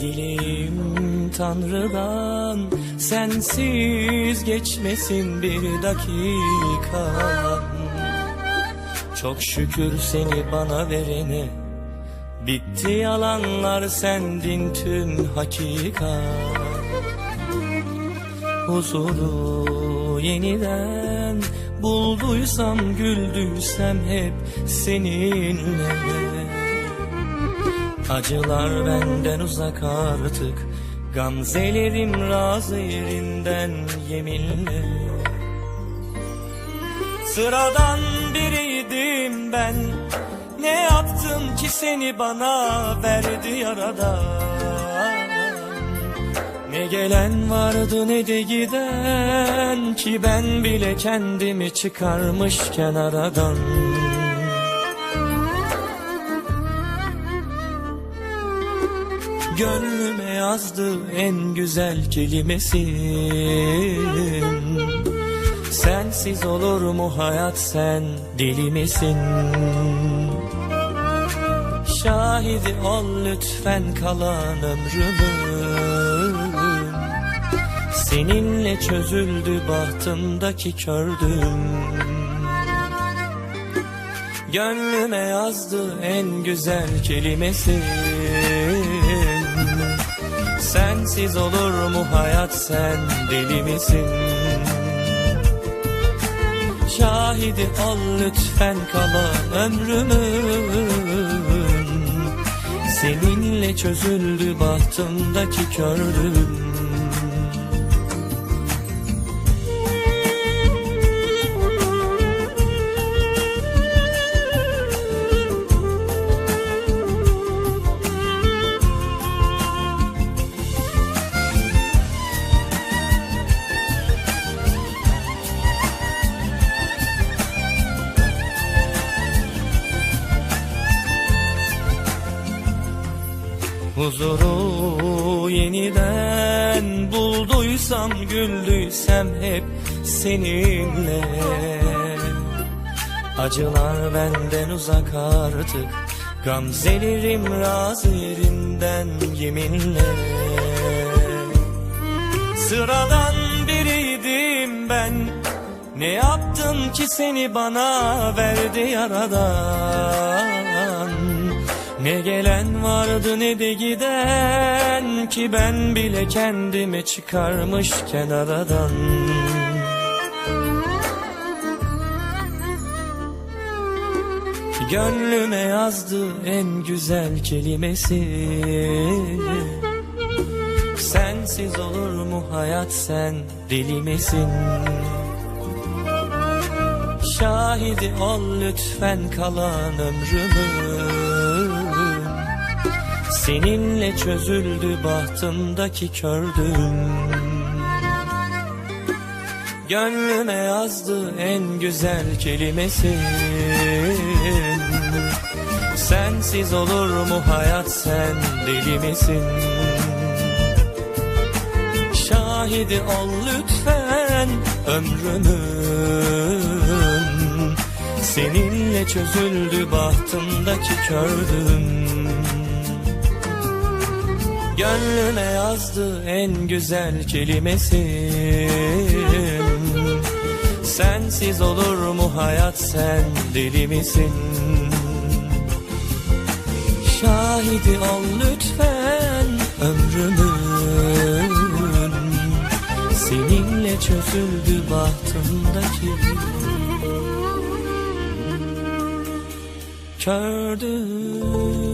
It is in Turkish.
Dileğim Tanrı'dan sensiz geçmesin bir dakika. Çok şükür seni bana verene Bitti yalanlar sendin tüm hakikat Huzuru yeniden bulduysam güldüysem hep seninle Acılar benden uzak artık. Gamzelerim razı yerinden yeminle. Sıradan biriydim ben. Ne yaptım ki seni bana verdi yaradan Ne gelen vardı ne de giden Ki ben bile kendimi çıkarmışken aradan Gönlüme yazdı en güzel kelimesin Sensiz olur mu hayat sen deli misin? Şahidi ol lütfen kalan ömrümün Seninle çözüldü bahtımdaki kördüm. Gönlüme yazdı en güzel kelimesin Sensiz olur mu hayat sen? Deli misin? Şahidi ol lütfen kalan ömrümün. Seninle çözüldü bahtımdaki kördüm Huzuru yeniden bulduysam güldüysem hep seninle. Acılar benden uzak artık Gamzelerim razı yerinden yeminle. Sıradan biriydim ben Ne yaptım ki seni bana verdi yaradan ne gelen vardı ne de giden Ki ben bile kendimi çıkarmışken aradan Gönlüme yazdı en güzel kelimesi. Sensiz olur mu hayat sen deli misin? Şahidi ol lütfen kalan ömrümün Seninle çözüldü bahtımdaki kördüm. Gönlüme yazdı en güzel kelimesin Sensiz olur mu hayat sen deli misin? Şahidi ol lütfen ömrümün. Seninle çözüldü bahtımdaki kördüm Gönlüme yazdı en güzel kelimesin Sensiz olur mu hayat sen deli misin? Şahidi ol lütfen ömrümün. Seninle çözüldü bahtımdaki. Kördüm